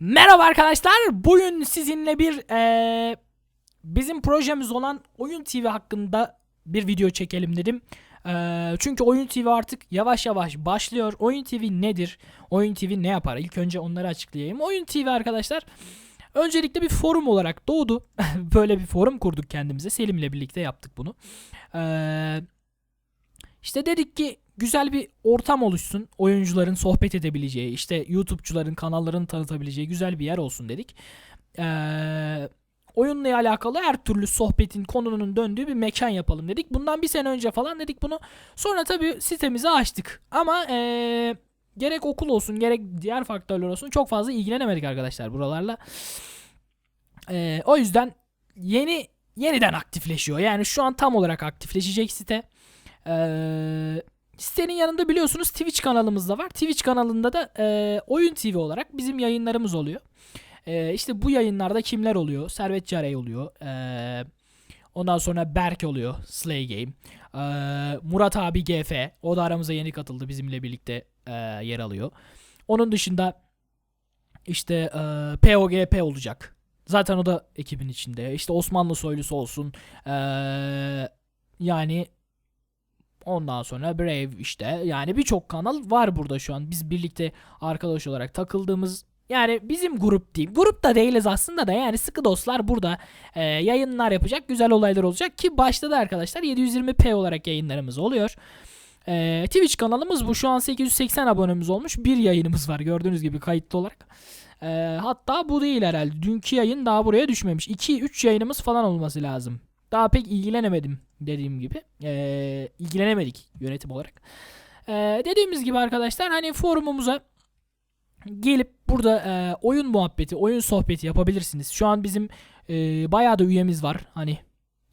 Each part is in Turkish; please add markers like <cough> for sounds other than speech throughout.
Merhaba arkadaşlar. Bugün sizinle bir eee, bizim projemiz olan Oyun TV hakkında bir video çekelim dedim. Eee, çünkü Oyun TV artık yavaş yavaş başlıyor. Oyun TV nedir? Oyun TV ne yapar? İlk önce onları açıklayayım. Oyun TV arkadaşlar öncelikle bir forum olarak doğdu. <laughs> Böyle bir forum kurduk kendimize. Selim'le birlikte yaptık bunu. Eee işte dedik ki güzel bir ortam oluşsun. Oyuncuların sohbet edebileceği, işte YouTube'cuların kanallarını tanıtabileceği güzel bir yer olsun dedik. Ee, oyunla alakalı her türlü sohbetin konunun döndüğü bir mekan yapalım dedik. Bundan bir sene önce falan dedik bunu. Sonra tabii sitemizi açtık. Ama ee, gerek okul olsun gerek diğer faktörler olsun çok fazla ilgilenemedik arkadaşlar buralarla. Ee, o yüzden yeni yeniden aktifleşiyor. Yani şu an tam olarak aktifleşecek site. Ee, sitenin yanında biliyorsunuz Twitch kanalımız da var. Twitch kanalında da e, Oyun TV olarak bizim yayınlarımız oluyor. E, işte bu yayınlarda kimler oluyor? Servet Carey oluyor. E, ondan sonra Berk oluyor. Slay Game. E, Murat abi GF. O da aramıza yeni katıldı. Bizimle birlikte e, yer alıyor. Onun dışında işte e, POGP olacak. Zaten o da ekibin içinde. İşte Osmanlı soylusu olsun. E, yani Ondan sonra Brave işte yani birçok kanal var burada şu an. Biz birlikte arkadaş olarak takıldığımız yani bizim grup değil. Grup da değiliz aslında da yani sıkı dostlar burada e, yayınlar yapacak. Güzel olaylar olacak ki başladı arkadaşlar. 720p olarak yayınlarımız oluyor. E, Twitch kanalımız bu. Şu an 880 abonemiz olmuş. Bir yayınımız var gördüğünüz gibi kayıtlı olarak. E, hatta bu değil herhalde. Dünkü yayın daha buraya düşmemiş. 2-3 yayınımız falan olması lazım. Daha pek ilgilenemedim dediğim gibi. Ee, ilgilenemedik yönetim olarak. Ee, dediğimiz gibi arkadaşlar hani forumumuza gelip burada e, oyun muhabbeti, oyun sohbeti yapabilirsiniz. Şu an bizim e, bayağı da üyemiz var. Hani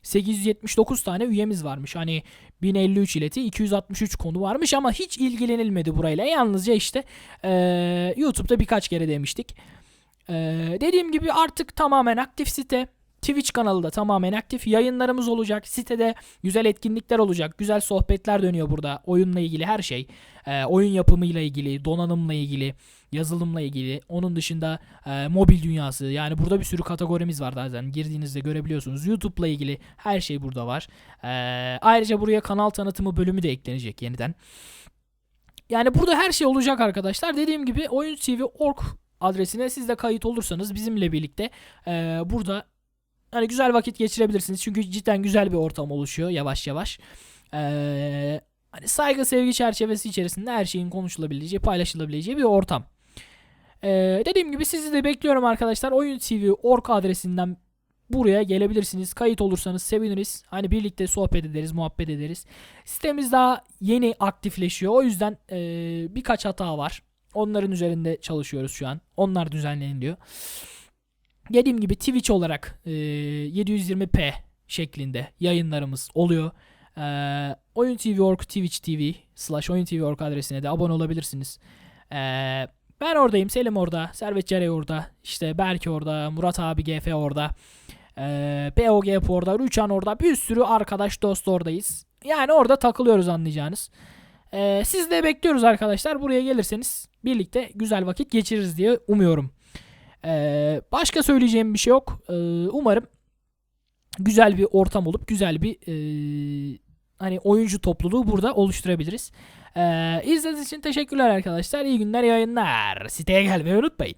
879 tane üyemiz varmış. Hani 1053 ileti, 263 konu varmış ama hiç ilgilenilmedi burayla. Yalnızca işte e, YouTube'da birkaç kere demiştik. E, dediğim gibi artık tamamen aktif site. Twitch kanalı da tamamen aktif. Yayınlarımız olacak. Sitede güzel etkinlikler olacak. Güzel sohbetler dönüyor burada. Oyunla ilgili her şey. Ee, oyun yapımıyla ilgili, donanımla ilgili, yazılımla ilgili. Onun dışında e, mobil dünyası. Yani burada bir sürü kategorimiz var zaten. Girdiğinizde görebiliyorsunuz. YouTube'la ilgili her şey burada var. Ee, ayrıca buraya kanal tanıtımı bölümü de eklenecek yeniden. Yani burada her şey olacak arkadaşlar. Dediğim gibi Oyun TV org adresine siz de kayıt olursanız bizimle birlikte e, burada hani güzel vakit geçirebilirsiniz. Çünkü cidden güzel bir ortam oluşuyor yavaş yavaş. Ee, hani saygı sevgi çerçevesi içerisinde her şeyin konuşulabileceği, paylaşılabileceği bir ortam. Ee, dediğim gibi sizi de bekliyorum arkadaşlar. Oyun TV org adresinden buraya gelebilirsiniz. Kayıt olursanız seviniriz. Hani birlikte sohbet ederiz, muhabbet ederiz. Sitemiz daha yeni aktifleşiyor. O yüzden e, birkaç hata var. Onların üzerinde çalışıyoruz şu an. Onlar düzenleniliyor. Dediğim gibi Twitch olarak e, 720p şeklinde yayınlarımız oluyor. E, Oyun TV Org Twitch TV slash Oyun TV Org adresine de abone olabilirsiniz. E, ben oradayım. Selim orada. Servet Cerey orada. işte Berk orada. Murat abi GF orada. E, POG orada. Rüçhan orada. Bir sürü arkadaş dost oradayız. Yani orada takılıyoruz anlayacağınız. E, siz de bekliyoruz arkadaşlar. Buraya gelirseniz birlikte güzel vakit geçiririz diye umuyorum. Ee, başka söyleyeceğim bir şey yok. Ee, umarım güzel bir ortam olup güzel bir e, hani oyuncu topluluğu burada oluşturabiliriz. Ee, izlediğiniz için teşekkürler arkadaşlar. İyi günler, yayınlar. Siteye gelmeyi unutmayın.